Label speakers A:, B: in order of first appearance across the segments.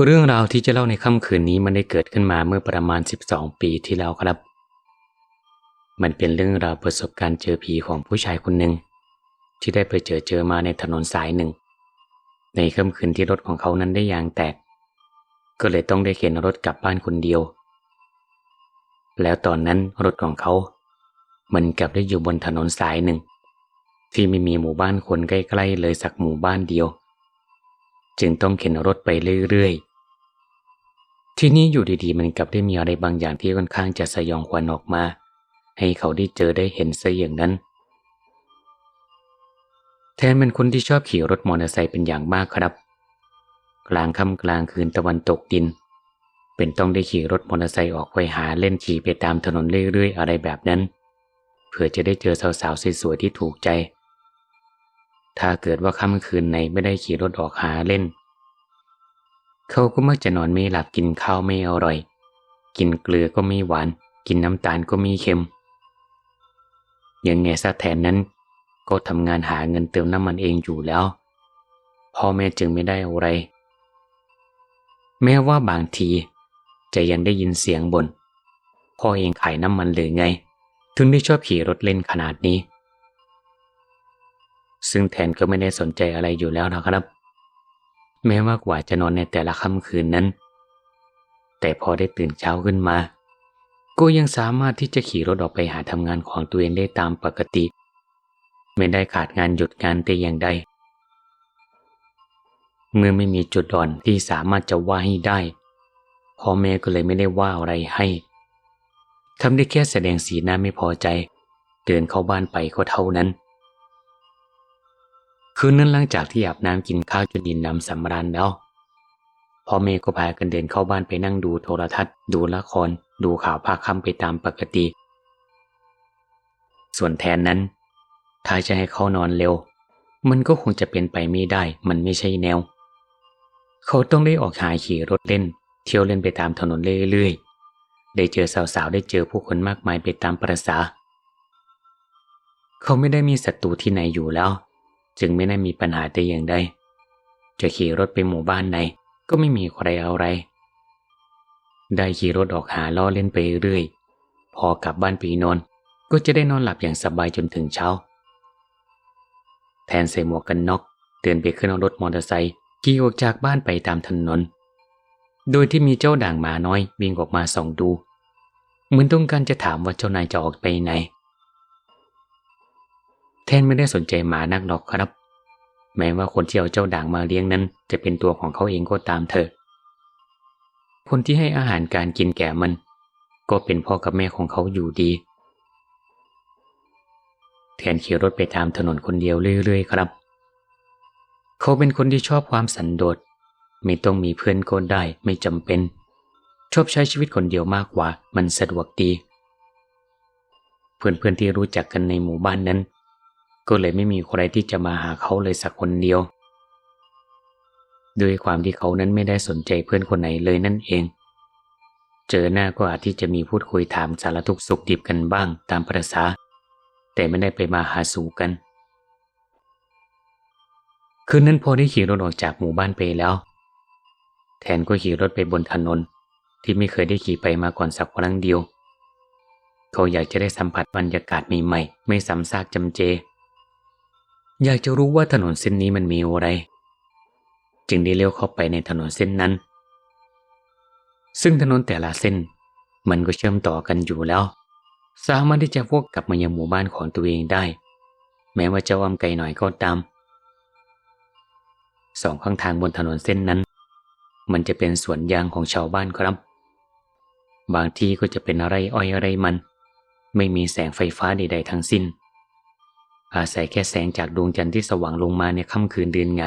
A: เรื่องราวที่จะเล่าในค่ำคืนนี้มันได้เกิดขึ้นมาเมื่อประมาณ 12 ปีที่แล้วครับ มันเป็นเรื่องราวประสบการณ์เจอผีของผู้ชายคนหนึ่งที่ได้ไปเจอเจอมาในถนนสายหนึ่ง ในค่ำคืนที่รถของเขานั้นได้ยางแตก ก็เลยต้องได้เข็นรถกลับบ้านคนเดียว แล้วตอนนั้นรถของเขา มันกลับได้อยู่บนถนนสายหนึ่ง ที่ไม่มีหมู่บ้านคนใกล้ๆเลยสักหมู่บ้านเดียว จึงต้องเข็นรถไปเรื่อยๆ ที่นี่อยู่ดีๆ มันกลับได้มีอะไรบางอย่างที่ค่อนข้างจะสยองขวัญออกมา ให้เขาได้เจอได้เห็นซะอย่างนั้น แทนเป็นคนที่ชอบขี่รถมอเตอร์ไซค์เป็นอย่างมากครับ กลางค่ำกลางคืนตะวันตกดิน เป็นต้องได้ขี่รถมอเตอร์ไซค์ออกไปหาเล่นขี่ไปตามถนนเรื่อยๆ อะไรแบบนั้น เพื่อจะได้เจอสาวๆสวยๆที่ถูกใจ ถ้าเกิดว่าค่ำคืนไหนไม่ได้ขี่รถออกหาเล่น เขาก็มักจะนอนไม่หลับกินข้าวไม่อร่อย กินเกลือก็ไม่หวาน กินน้ำตาลก็มีเค็ม ยังไงซะแทนนั้น ก็ทำงานหาเงินเติมน้ำมันเองอยู่แล้ว พ่อแม่จึงไม่ได้อะไร แม้ว่าบางที จะยังได้ยินเสียงบน่นพ่อเองขายน้ำมันหรือไง ถึงได้ชอบขี่รถเล่นขนาดนี้ ซึ่งแทนก็ไม่ได้สนใจอะไรอยู่แล้วนะครับ แม้ว่ากว่าจะนอนในแต่ละค่ำคืนนั้น แต่พอได้ตื่นเช้าขึ้นมา ก็ยังสามารถที่จะขี่รถออกไปหาทำงานของตัวเองได้ตามปกติ ไม่ได้ขาดงานหยุดงานแต่อย่างใด เมื่อไม่มีจุดอ่อนที่สามารถจะว่าให้ได้ พ่อแม่ก็เลยไม่ได้ว่าอะไรให้ทำได้แค่แสดงสีหน้าไม่พอใจ เดินเข้าบ้านไปก็เท่านั้น คืนนั้นหลังจากที่อาบน้ำกินข้าวจนยินน้ำสำราญแล้วพ่อแม่ก็พากันเดินเข้าบ้านไปนั่งดูโทรทัศน์ ดูละคร ดูข่าวภาคค่ำไปตามปกติ ส่วนแทนนั้น ถ้าจะให้เขานอนเร็ว มันก็คงจะเป็นไปไม่ได้ มันไม่ใช่แนว เขาต้องได้ออกหาขี่รถเล่น เที่ยวเล่นไปตามถนนเรื่อยๆ ได้เจอสาวๆ ได้เจอผู้คนมากมายไปตามประษา เขาไม่ได้มีศัตรูที่ไหนอยู่แล้ว จึงไม่ได้มีปัญหาแต่อย่างใด จะขี่รถไปหมู่บ้านไหนก็ไม่มีใครเอาอะไร ได้ขี่รถออกหาล้อเล่นไปเรื่อย พอกลับบ้านไปนนก็จะได้นอนหลับอย่างสบายจนถึงเช้า แทนใส่หมวกกันน็อกเดินไปขึ้นรถมอเตอร์ไซค์ขี่ออกจากบ้านไปตามถนน โดยที่มีเจ้าด่างหมาน้อยวิ่งออกมาส่องดู เหมือนต้องการจะถามว่าเจ้านายจะออกไปไหน แทนไม่ได้สนใจหมานักหรอกครับ แม้ว่าคนที่เอาเจ้าด่างมาเลี้ยงนั้นจะเป็นตัวของเขาเองก็ตามเถอะ คนที่ให้อาหารการกินแก่มัน ก็เป็นพ่อกับแม่ของเขาอยู่ดี แทนขี่รถไปตามถนนคนเดียวเรื่อย ๆ ครับ เขาเป็นคนที่ชอบความสันโดษไม่ต้องมีเพื่อนก็ได้ไม่จำเป็น ชอบใช้ชีวิตคนเดียวมากกว่ามันสะดวกดี เพื่อนๆที่รู้จักกันในหมู่บ้านนั้น ก็เลยไม่มีใครที่จะมาหาเขาเลยสักคนเดียว ด้วยความที่เขานั้นไม่ได้สนใจเพื่อนคนไหนเลยนั่นเอง เจอหน้าก็อาจที่จะมีพูดคุยถามสารทุกสุขดิบกันบ้างตามประษา แต่ไม่ได้ไปมาหาสู่กัน คืนนั้นพอได้ขี่รถออกจากหมู่บ้านไปแล้ว แทนก็ขี่รถไปบนถนนที่ไม่เคยได้ขี่ไปมาก่อนสักครั้งเดียว เขาอยากจะได้สัมผัสบรรยากาศใหม่ๆไม่ซ้ำซากจำเจ อยากจะรู้ว่าถนนเส้นนี้มันมีอะไร จึงได้เลี้ยวเข้าไปในถนนเส้นนั้น ซึ่งถนนแต่ละเส้น มันก็เชื่อมต่อกันอยู่แล้ว สามารถที่จะวกกลับมายังหมู่บ้านของตัวเองได้ แม้ว่าจะอ้อมไกลหน่อยก็ตามสองข้างทางบนถนนเส้นนั้น มันจะเป็นสวนยางของชาวบ้านครับ บางที่ก็จะเป็นอะไรอ้อยอะไรมัน ไม่มีแสงไฟฟ้าใดๆทั้งสิ้น อาศัยแค่แสงจากดวงจันทร์ที่สว่างลงมาในค่ำคืนเดือนไง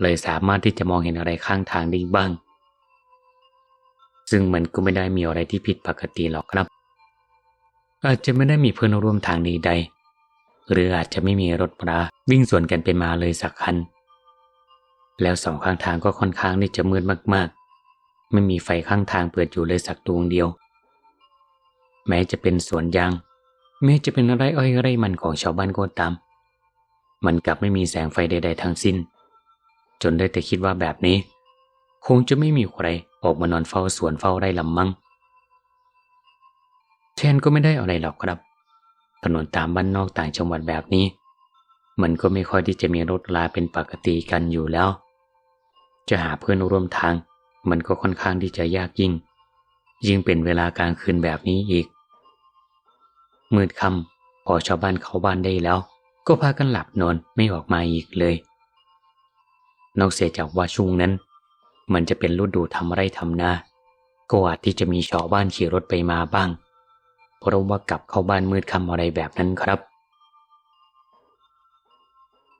A: เลยสามารถที่จะมองเห็นอะไรข้างทางได้บ้าง ซึ่งมันก็ไม่ได้มีอะไรที่ผิดปกติหรอกครับ อาจจะไม่ได้มีเพื่อนร่วมทางใดๆหรืออาจจะไม่มีรถปลาวิ่งสวนกันไปมาเลยสักคัน แล้วสองข้างทางก็ค่อนข้างที่จะมืดมากๆ ไม่มีไฟข้างทางเปิดอยู่เลยสักดวงเดียว แม้จะเป็นสวนยาง แม้จะเป็นไรอ้อยไรมันของชาวบ้านก็ตาม มันกลับไม่มีแสงไฟใด ๆทั้งสิ้น จนได้แต่คิดว่าแบบนี้ คงจะไม่มีใครออกมานอนเฝ้าสวนเฝ้าไร่ลำมังแทนก็ไม่ได้อะไรหรอกครับ ถนนตามบ้านนอกต่างจังหวัดแบบนี้ มันก็ไม่ค่อยที่จะมีรถลาเป็นปกติกันอยู่แล้ว จะหาเพื่อนร่วมทาง มันก็ค่อนข้างที่จะยากยิ่ง ยิ่งเป็นเวลากลางคืนแบบนี้อีก มืดค่ำพอชาวบ้านเขาบ้านได้แล้ว ก็พากันหลับนอนไม่ออกมาอีกเลย นอกเสียจากว่าช่วงนั้น มันจะเป็นฤดูทำไร่ทำนา ก็อาจที่จะมีชาวบ้านขี่รถไปมาบ้าง เพราะว่ากลับเข้าบ้านมืดค่ำอะไรแบบนั้นครับ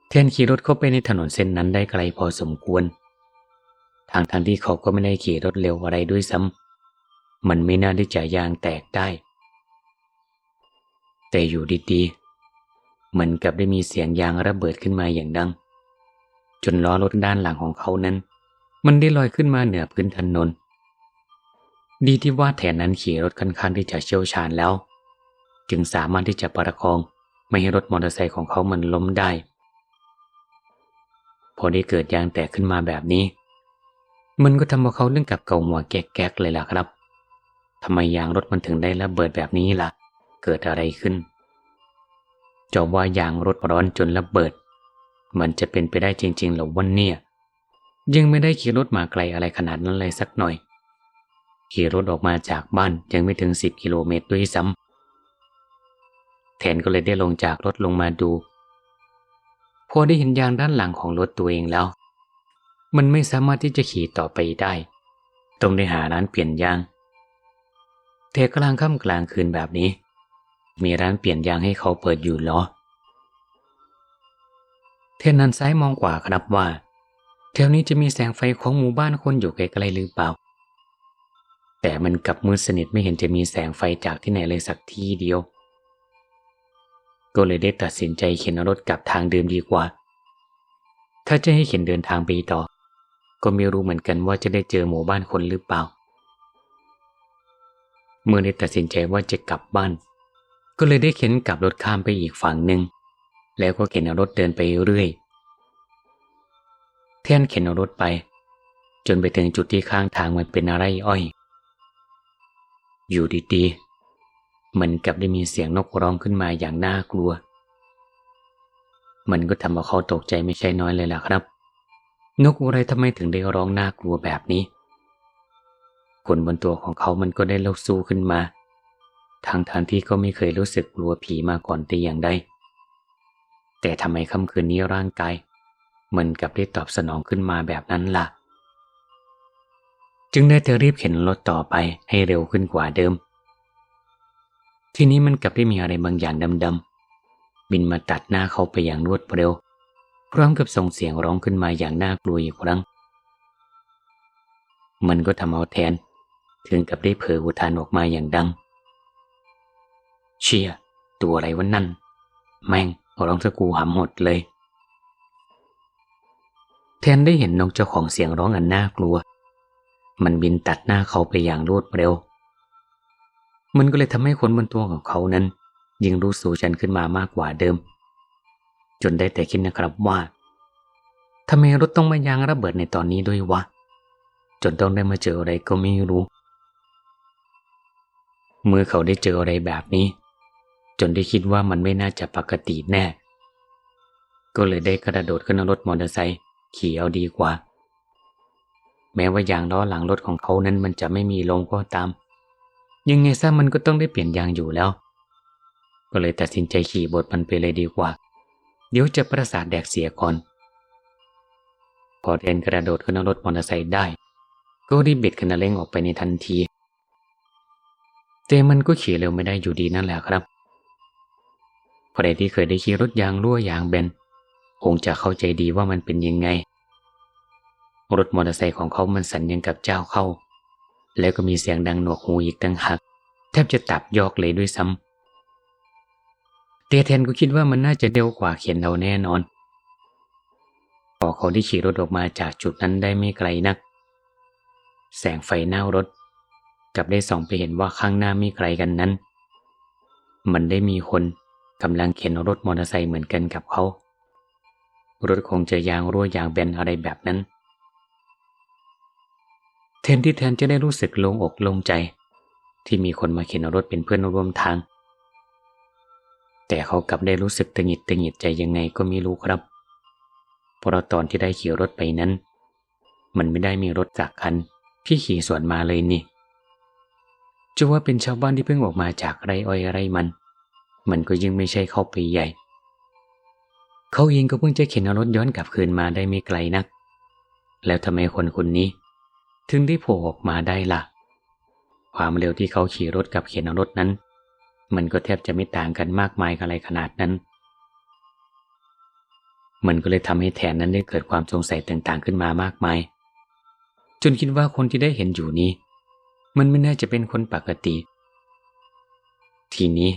A: เทนขี่รถเข้าไปในถนนเส้นนั้นได้ไกลพอสมควรทางทางที่เขาก็ไม่ได้ขี่รถเร็วอะไรด้วยซ้ำมันไม่น่าที่จะยางแตกได้ แต่อยู่ดีๆ เหมือนกับได้มีเสียงยางระเบิดขึ้นมาอย่างดัง จนล้อรถด้านหลังของเขานั้น มันได้ลอยขึ้นมาเหนือพื้นถนน ดีที่ว่าแถนนั้นขี่รถค่อนข้างที่จะเชี่ยวชาญแล้ว จึงสามารถที่จะประคองไม่ให้รถมอเตอร์ไซค์ของเขามันล้มได้ พอได้เกิดยางแตกขึ้นมาแบบนี้ มันก็ทำให้เขาเรื่องกับเกาหัวแก๊กๆเลยล่ะครับทำไมยางรถมันถึงได้ระเบิดแบบนี้ล่ะ เกิดอะไรขึ้นจะว่ายางรถร้อนจนระเบิด มันจะเป็นไปได้จริงๆหรือวันเนี่ยยังไม่ได้ขี่รถมาไกลอะไรขนาดนั้นเลยสักหน่อย ขี่รถออกมาจากบ้านยังไม่ถึงสิบกิโลเมตรด้วยซ้ำแทนก็เลยได้ลงจากรถลงมาดู พอได้เห็นยางด้านหลังของรถตัวเองแล้ว มันไม่สามารถที่จะขี่ต่อไปได้ต้องได้หาร้านเปลี่ยนยางเทกลางค่ำกลางคืนแบบนี้ มีร้านเปลี่ยนยางให้เขาเปิดอยู่เหรอ เทนนันซ้ายมองกว่าครับว่า แถวนี้จะมีแสงไฟของหมู่บ้านคนอยู่ไกลๆหรือเปล่า แต่มันกลับมืดสนิทไม่เห็นจะมีแสงไฟจากที่ไหนเลยสักทีเดียว ก็เลยได้ตัดสินใจเข็นรถกลับทางเดิมดีกว่า ถ้าจะให้เข็นเดินทางไปต่อ ก็ไม่รู้เหมือนกันว่าจะได้เจอหมู่บ้านคนหรือเปล่า เมื่อได้ตัดสินใจว่าจะกลับบ้าน ก็เลยได้เข็นกลับรถข้ามไปอีกฝั่งหนึ่งแล้วก็เข็นรถเดินไปเรื่อยแท่นเข็นรถไป จนไปถึงจุดที่ข้างทางมันเป็นอะไรอ้อย อยู่ดีๆมันกับได้มีเสียงนกร้องขึ้นมาอย่างน่ากลัว มันก็ทำให้เขาตกใจไม่ใช่น้อยเลยล่ะครับ นกอะไรทำไมถึงได้ร้องน่ากลัวแบบนี้คนบนตัวของเขามันก็ได้เล่าสู้ขึ้นมา ทางทางที่ก็ไม่เคยรู้สึกกลัวผีมาก่อนแต่อย่างใด แต่ทำไมค่ำคืนนี้ร่างกายมันกับได้ตอบสนองขึ้นมาแบบนั้นละ่ะ จึงได้แต่รีบเข็นรถต่อไปให้เร็วขึ้นกว่าเดิม ทีนี้มันกับได้มีอะไรบางอย่างดำๆบินมาตัดหน้าเขาไปอย่างรวดเร็ว พร้อมกับส่งเสียงร้องขึ้นมาอย่างน่ากลัวอีกครั้ง มันก็ทำเอาแทน ถึงกับได้เผยอุทานออกมาอย่างดัง เชียตัวอะไรวะนั่น แม่งร้องสะกูหำหดเลย แทนได้เห็นนกเจ้าของเสียงร้องอันน่ากลัว มันบินตัดหน้าเขาไปอย่างรวดเร็ว มันก็เลยทำให้คนบนตัวของเขานั้น ยิ่งรู้สูชันขึ้นมามากกว่าเดิม จนได้แต่คิดนะครับว่าทำไมรถต้องมายางระเบิดในตอนนี้ด้วยวะ จนต้องได้มาเจออะไรก็ไม่รู้ เมื่อเขาได้เจออะไรแบบนี้ จนได้คิดว่ามันไม่น่าจะปกติแน่ ก็เลยได้กระโดดขึ้นรถมอเตอร์ไซค์ขี่เอาดีกว่า แม้ว่ายางล้อหลังรถของเขานั้นมันจะไม่มีลงก็ตาม ยังไงซะมันก็ต้องได้เปลี่ยนยางอยู่แล้ว ก็เลยตัดสินใจขี่บทมันไปเลยดีกว่า เดี๋ยวจะประสาทแดกเสียก่อน พอเทนกระโดดขึ้นรถมอเตอร์ไซค์ได้ ก็รีบบิดคันเร่งออกไปในทันทีแต่มันก็ขี่เร็วไม่ได้อยู่ดีนั่นแหละครับ ใครที่เคยได้ขี่รถยางรั่วยางเบนคงจะเข้าใจดีว่ามันเป็นยังไง รถมอเตอร์ไซค์ของเขามันสั่นยังกับเจ้าเข้า แล้วก็มีเสียงดังหนวกหูอีกตั้งหักแทบจะตับยอกเลยด้วยซ้ำเตียเทนก็คิดว่ามันน่าจะเร็วกว่าเขียนเราแน่นอน พอเขาได้ขี่รถออกมาจากจุดนั้นได้ไม่ไกลนัก แสงไฟหน้ารถกับได้ส่องไปเห็นว่าข้างหน้าไม่ไกลกันนั้น มันได้มีคน กำลังเข็นรถมอเตอร์ไซค์เหมือนกันกับเขา รถคงจะยางรั่วยางแบนอะไรแบบนั้นแทนที่แทนจะได้รู้สึกโล่งอกโล่งใจ ที่มีคนมาเข็นรถเป็นเพื่อนร่วมทาง แต่เขากลับได้รู้สึกตึงหิดตึงหิดใจยังไงก็ไม่รู้ครับ เพราะตอนที่ได้ขี่รถไปนั้น มันไม่ได้มีรถจากคันที่ขี่สวนมาเลยนี่จะว่าเป็นชาวบ้านที่เพิ่งออกมาจากไรอ้อยไรมัน มันก็ยังไม่ใช่เข้าไปใหญ่ เขาเองก็เพิ่งจะเข็นรถย้อนกลับคืนมาได้ไม่ไกลนัก แล้วทำไมคนคนนี้ ถึงได้โผล่ออกมาได้ล่ะ ความเร็วที่เขาขี่รถกับเข็นรถนั้น มันก็แทบจะไม่ต่างกันมากมายอะไรขนาดนั้น มันก็เลยทำให้แทนนั้นได้เกิดความสงสัยต่างๆขึ้นมามากมาย จนคิดว่าคนที่ได้เห็นอยู่นี้ มันไม่น่าจะเป็นคนปกติ ทีนี้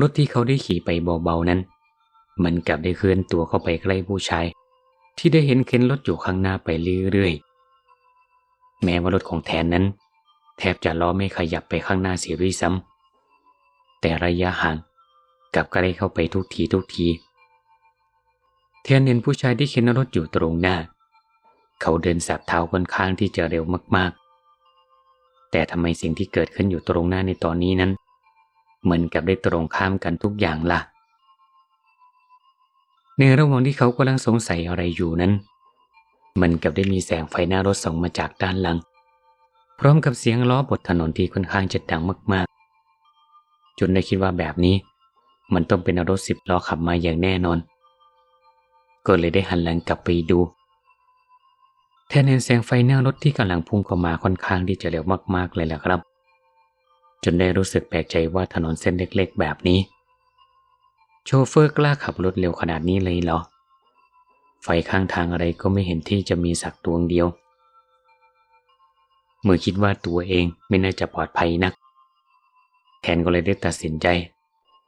A: รถที่เขาได้ขี่ไปเบาๆนั้น มันกลับได้เคลื่อนตัวเข้าไปใกล้ผู้ชาย ที่ได้เห็นเข็นรถอยู่ข้างหน้าไปเรื่อยๆ แม้ว่ารถของแทนนั้น แทบจะล้อไม่ขยับไปข้างหน้าเสียด้วยซ้ำแต่ระยะห่างกลับใกล้เข้าไปทุกทีทุกทีแทนเห็นผู้ชายที่เข็นรถอยู่ตรงหน้า เขาเดินสับเท้าค่อนข้างที่จะเร็วมากๆ แต่ทำไมสิ่งที่เกิดขึ้นอยู่ตรงหน้าในตอนนี้นั้น เหมือนกับได้ตรงข้ามกันทุกอย่างล่ะ ในระหว่างที่เขากำลังสงสัยอะไรอยู่นั้น มันกับได้มีแสงไฟหน้ารถส่องมาจากด้านหลัง พร้อมกับเสียงล้อบนถนนที่ค่อนข้างจะดังมากๆ จนได้คิดว่าแบบนี้ มันต้องเป็นรถสิบล้อขับมาอย่างแน่นอน ก็เลยได้หันหลังกลับไปดูแทนเห็นแสงไฟหน้ารถที่กำลังพุ่งเข้ามาค่อนข้างที่จะเร็วมากๆเลยแหละครับ นได้รู้สึกแปลกใจว่าถนนเส้นเล็กๆ แบบนี้ โชเฟอร์กล้าขับรถเร็วขนาดนี้เลยเหรอ ไฟข้างทางอะไรก็ไม่เห็นที่จะมีสักดวงเดียว เมื่อคิดว่าตัวเองไม่น่าจะปลอดภัยนัก แทนก็เลยได้ตัดสินใจ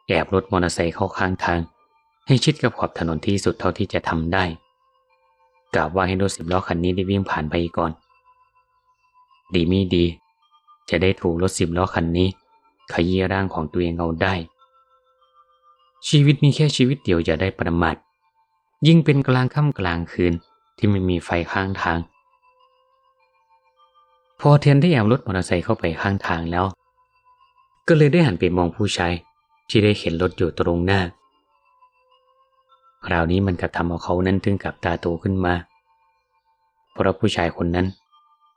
A: แอบรถมอเตอร์ไซค์เข้าข้างทาง ให้ชิดกับขอบถนนที่สุดเท่าที่จะทำได้กล่าวว่าให้รถสิบล้อคันนี้ได้วิ่งผ่านไปก่อน ดีมีดี จะได้ถูกรถสิบล้อคันนี้ ขยี้ร่างของตัวเองเอาได้ ชีวิตมีแค่ชีวิตเดียวอย่าได้ประมาทยิ่งเป็นกลางค่ำกลางคืนที่ไม่มีไฟข้างทาง พอเทียนได้แอบรถมอเตอร์ไซค์เข้าไปข้างทางแล้ว ก็เลยได้หันไปมองผู้ชายที่ได้เห็นรถอยู่ตรงหน้า คราวนี้มันกระทำเอาเขานั้นถึงกับตาโตขึ้นมา เพราะผู้ชายคนนั้น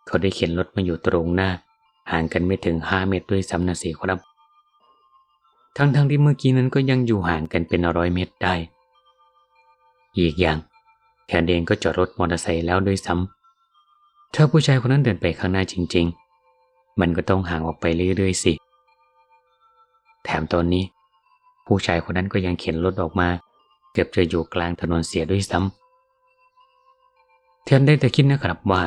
A: เขาได้เข็นรถมาอยู่ตรงหน้า ห่างกันไม่ถึงห้าเมตรด้วยซ้ำนะสิครับ ทั้งๆทที่เมื่อกี้นั้นก็ยังอยู่ห่างกันเป็นร้อยเมตรได้ อีกอย่างแทนเองก็จอดรถมอเตอร์ไซค์แล้วด้วยซ้ำถ้าผู้ชายคนนั้นเดินไปข้างหน้าจริง ๆ มันก็ต้องห่างออกไปเรื่อยๆสิ แถมตอนนี้ ผู้ชายคนนั้นก็ยังเข็นรถออกมา เกือบจะอยู่กลางถนนเสียด้วยซ้ำแทนได้แต่คิดนะครับว่า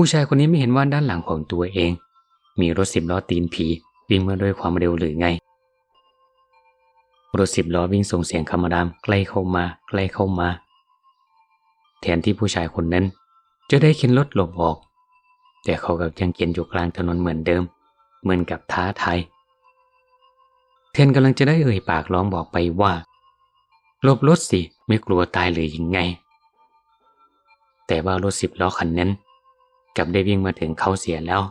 A: ผู้ชายคนนี้ไม่เห็นว่าด้านหลังของตัวเอง มีรถสิบล้อตีนผีวิ่งมาด้วยความเร็วหรือไง รถสิบล้อวิ่งส่งเสียงคำรามใกล้เข้ามาใกล้เข้ามา แทนที่ผู้ชายคนนั้น จะได้เข็นรถหลบออก แต่เขากับยังเข็นอยู่กลางถนนเหมือนเดิม เหมือนกับท้าทายแทนกำลังจะได้เอ่ยปากร้องบอกไปว่าหลบรถสิไม่กลัวตายเลยยังไง แต่ว่ารถสิบล้อคันนั้น กับได้วิ่งมาถึงเขาเสียแล้ว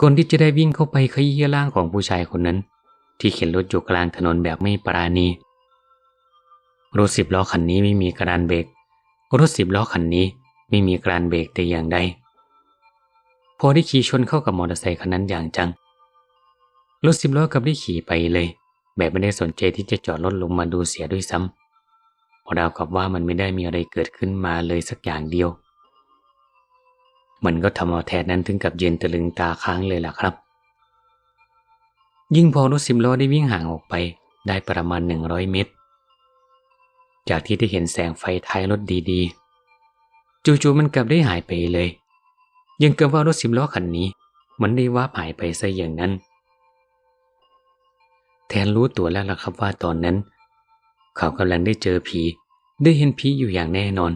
A: ก่อนที่จะได้วิ่งเข้าไปขยี้ร่างของผู้ชายคนนั้น ที่เข็นรถอยู่กลางถนนแบบไม่ปราณีรถสิบล้อคันนี้ไม่มีกระดานเบรกรถสิบล้อคันนี้ไม่มีกระดานเบรกแต่อย่างใดพอได้ขี่ชนเข้ากับมอเตอร์ไซค์คันนั้นอย่างจังรถสิบล้อกับได้ขี่ไปเลย แบบไม่ได้สนใจที่จะจอดรถลงมาดูเสียด้วยซ้ำเพราะดาวกับว่ามันไม่ได้มีอะไรเกิดขึ้นมาเลยสักอย่างเดียว มันก็ทำเอาแทนนั้นถึงกับเย็นตะลึงตาค้างเลยล่ะครับ ยิ่งพอรถสิบล้อได้วิ่งห่างออกไปได้ประมาณหนึ่งร้อยเมตร จากที่ได้เห็นแสงไฟท้ายรถดีๆ จู่ๆมันกลับได้หายไปเลย ยังกับว่ารถสิบล้อคันนี้ มันได้ว่าหายไปซะอย่างนั้น แทนรู้ตัวแล้วล่ะครับว่าตอนนั้น เขากำลังได้เจอผี ได้เห็นผีอยู่อย่างแน่นอน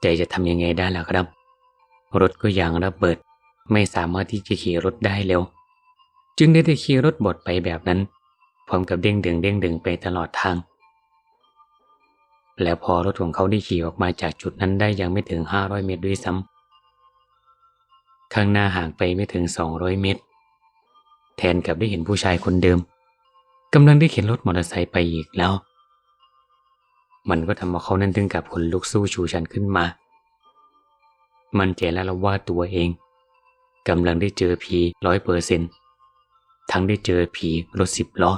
A: แต่จะทำยังไงได้ล่ะครับ รถก็ยางระเบิด ไม่สามารถที่จะขี่รถได้เร็ว จึงได้แต่ขี่รถบดไปแบบนั้น พร้อมกับเด้งดึงเด้งดึงไปตลอดทาง แล้วพอรถของเขาได้ขี่ออกมาจากจุดนั้นได้ยังไม่ถึง 500 เมตรด้วยซ้ำข้างหน้าห่างไปไม่ถึง 200 เมตร แทนกับได้เห็นผู้ชายคนเดิมกำลังได้เข็นรถมอเตอร์ไซค์ไปอีกแล้ว มันก็ทำให้เขานั้นถึงกับขนลุกสู้ชูชันขึ้นมา มันใจแล้วละว่าตัวเองกำลังได้เจอผีร้อยเปอร์เซนทั้งได้เจอผีรถสิบล้อ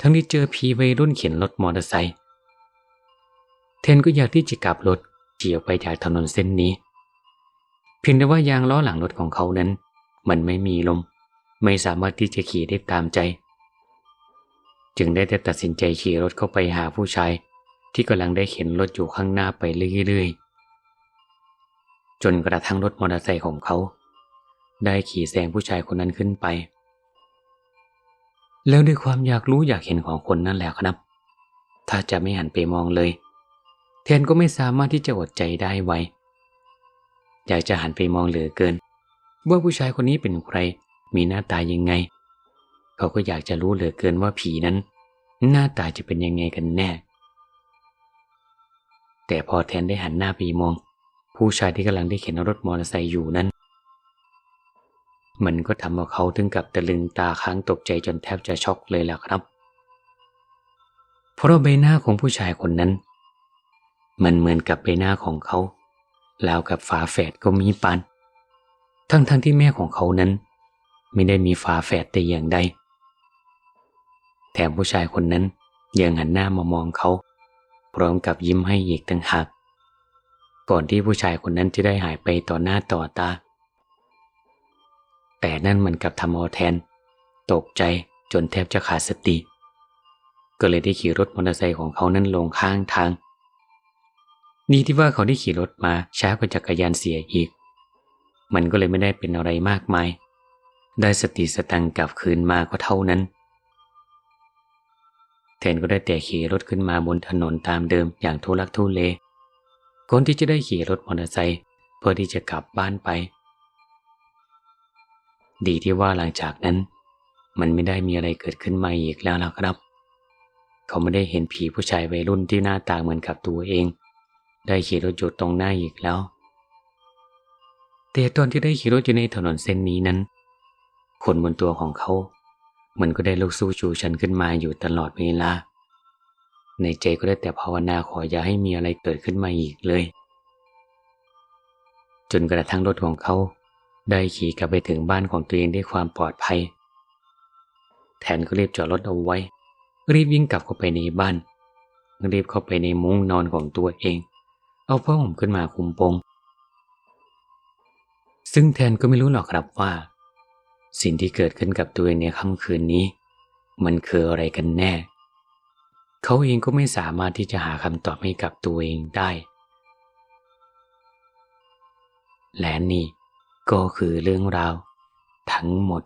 A: ทั้งได้เจอผีวัยรุ่นเข็นรถมอเตอร์ไซค์เทนก็อยากที่จะกลับรถขี่ออกไปจากถนนเส้นนี้ เพียงแต่ว่ายางล้อหลังรถของเขานั้น มันไม่มีลม ไม่สามารถที่จะขี่ได้ตามใจ จึงได้แต่ตัดสินใจขี่รถเข้าไปหาผู้ชาย ที่กำลังได้เข็นรถอยู่ข้างหน้าไปเรื่อยๆ จนกระทั่งรถมอเตอร์ไซค์ของเขา ได้ขี่แซงผู้ชายคนนั้นขึ้นไป แล้วด้วยความอยากรู้อยากเห็นของคนนั่นแหละครับ ถ้าจะไม่หันไปมองเลยเทนก็ไม่สามารถที่จะอดใจได้ไวอยากจะหันไปมองเหลือเกิน ว่าผู้ชายคนนี้เป็นใคร มีหน้าตายังไง เขาก็อยากจะรู้เหลือเกินว่าผีนั้น หน้าตาจะเป็นยังไงกันแน่ แต่พอแทนได้หันหน้าไปมอง ผู้ชายที่กำลังได้เข็นรถมอเตอร์ไซค์อยู่นั้น มันก็ทำเอาเขาถึงกับตะลึงตาค้างตกใจจนแทบจะช็อกเลยแหละครับ เพราะใบหน้าของผู้ชายคนนั้น มันเหมือนกับใบหน้าของเขา แล้วกับฝาแฝดก็มีปัน ทั้งๆทที่แม่ของเขานั้น ไม่ได้มีฝาแฝดแต่อย่างใด แถมผู้ชายคนนั้นยังหันหน้ามามองเขา พร้อมกับยิ้มให้อีกต่างหาก ก่อนที่ผู้ชายคนนั้นจะได้หายไปต่อหน้าต่อตา แต่นั่นมันกับทำเอาแทน ตกใจจนแทบจะขาดสติ ก็เลยได้ขี่รถมอเตอร์ไซค์ของเขานั้นลงข้างทางดีที่ว่าเขาได้ขี่รถมาช้ากว่าจักรยานเสียอีก มันก็เลยไม่ได้เป็นอะไรมากมาย ได้สติสตังกลับคืนมาก็เท่านั้นแทนก็ได้แต่ขี่รถขึ้นมาบนถนนตามเดิมอย่างทุลักทุเล ก่อนที่จะได้ขี่รถมอเตอร์ไซค์เพื่อที่จะกลับบ้านไป ดีที่ว่าหลังจากนั้น มันไม่ได้มีอะไรเกิดขึ้นมาอีกแล้วล่ะครับ เขาไม่ได้เห็นผีผู้ชายวัยรุ่นที่หน้าตาเหมือนกับตัวเอง ได้ขี่รถอยู่ตรงหน้าอีกแล้ว แต่ตอนที่ได้ขี่รถอยู่ในถนนเส้นนี้นั้นคนบนตัวของเขา มันก็ได้ลุกสู้ชูชันขึ้นมาอยู่ตลอดเวลา ในใจก็ได้แต่ภาวนาขออย่าให้มีอะไรเกิดขึ้นมาอีกเลย จนกระทั่งรถของเขา ได้ขี่กลับไปถึงบ้านของตัวเองด้วยความปลอดภัย แทนก็รีบจอดรถเอาไว้ รีบวิ่งกลับเข้าไปในบ้าน รีบเข้าไปในมุ้งนอนของตัวเอง เอาผ้าห่มขึ้นมาคลุมโปงซึ่งแทนก็ไม่รู้หรอกครับว่า สิ่งที่เกิดขึ้นกับตัวเองในค่ำคืนนี้ มันคืออะไรกันแน่ เขาเองก็ไม่สามารถที่จะหาคำตอบให้กับตัวเองได้ และนี่ก็คือเรื่องราว ทั้งหมด